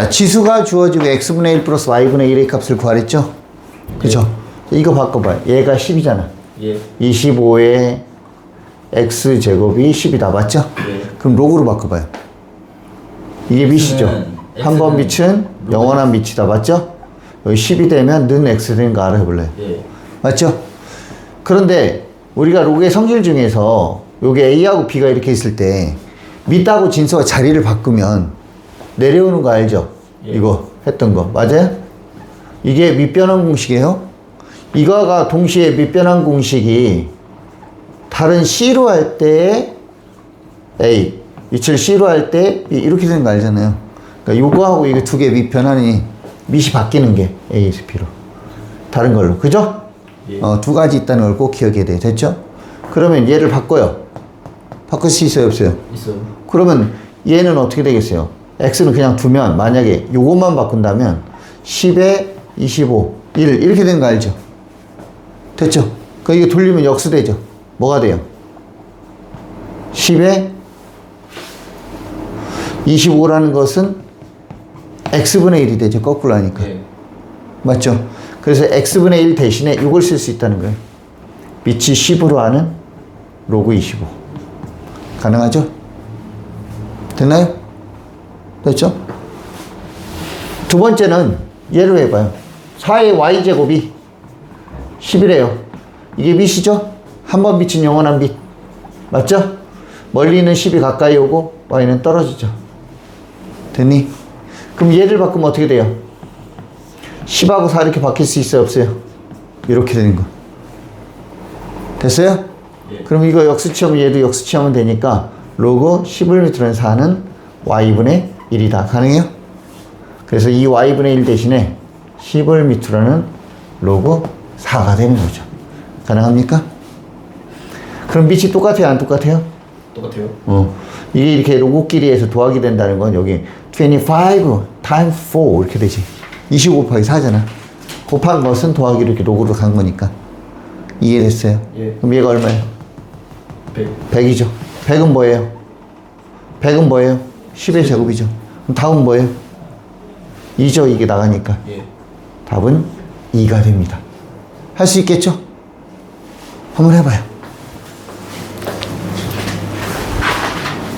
자, 지수가 주어지고 x분의 1 플러스 y분의 1의 값을 구하랬죠? 그죠? 이거 바꿔봐요. 얘가 10이잖아. 예. 25에 x제곱이 10이다. 맞죠? 예. 그럼 로그로 바꿔봐요. 이게 밑이죠? 한 번 밑은 영원한 밑이다. 맞죠? 여기 10이 되면 는 x 되는 거 알아볼래요? 예. 맞죠? 그런데 우리가 로그의 성질 중에서 요게 A하고 B가 이렇게 있을 때 밑하고 진수가 자리를 바꾸면 내려오는 거 알죠? 예. 이거 했던 거 맞아요? 이게 밑변환 공식이에요. 이거가 동시에 밑변환 공식이 다른 C로 할 때 A 위치를 C로 할 때 B 이렇게 되는 거 알잖아요. 그러니까 요거하고 이거 두 개 밑변환이 밑이 바뀌는 게 A에서 B로 다른 걸로 그죠? 예. 어, 두 가지 있다는 걸 꼭 기억해야 돼요. 됐죠? 그러면 얘를 바꿔요. 바꿀 수 있어요, 없어요? 있어요. 그러면 얘는 어떻게 되겠어요? X는 그냥 두면 만약에 요것만 바꾼다면 10에 25, 1 이렇게 되는 거 알죠? 됐죠? 그 이거 돌리면 역수되죠? 뭐가 돼요? 10에 25라는 것은 x분의 1이 되죠. 거꾸로 하니까. 예. 맞죠? 그래서 x분의 1 대신에 이걸 쓸 수 있다는 거예요. 밑이 10으로 하는 로그 25. 가능하죠? 됐나요? 됐죠? 두 번째는 얘로 해봐요. 4의 y제곱이 10이래요. 이게 밑이죠? 한번 밑은 영원한 밑. 맞죠? 멀리는 10이 가까이 오고 y는 떨어지죠. 됐니? 그럼 얘를 바꾸면 어떻게 돼요? 10하고 4 이렇게 바뀔 수 있어요? 없어요? 이렇게 되는 거. 됐어요? 예. 그럼 이거 역수치하면 얘도 역수치하면 되니까 로그 10을 밑으로는 4는 y분의 1이다. 가능해요? 그래서 이 y분의 1 대신에 10을 밑으로는 로그 4가 되는 거죠. 가능합니까? 그럼 밑이 똑같아요? 안 똑같아요? 똑같아요. 어. 이게 이렇게 로고끼리에서 더하기 된다는 건 여기 25 times 4 이렇게 되지. 25 곱하기 4잖아. 곱한 것은 더하기로 이렇게 로그로 간 거니까. 이해됐어요? 예. 그럼 얘가 얼마예요? 100. 100이죠. 100은 뭐예요? 100은 뭐예요? 10의 제곱이죠. 그럼 다음 뭐예요? 2죠. 이게 나가니까. 예. 답은 2가 됩니다. 할 수 있겠죠? 한번 해봐요.